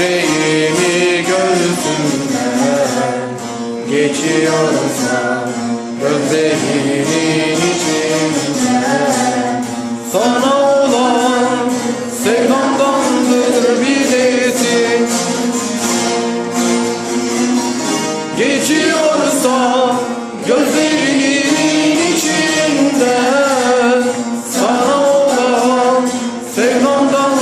Yüreğim Geçiyorsa gözlerinin içinden Sana olan sevdamdandır bilesi Geçiyorsa gözlerinin içinden Sana olan sevdamdan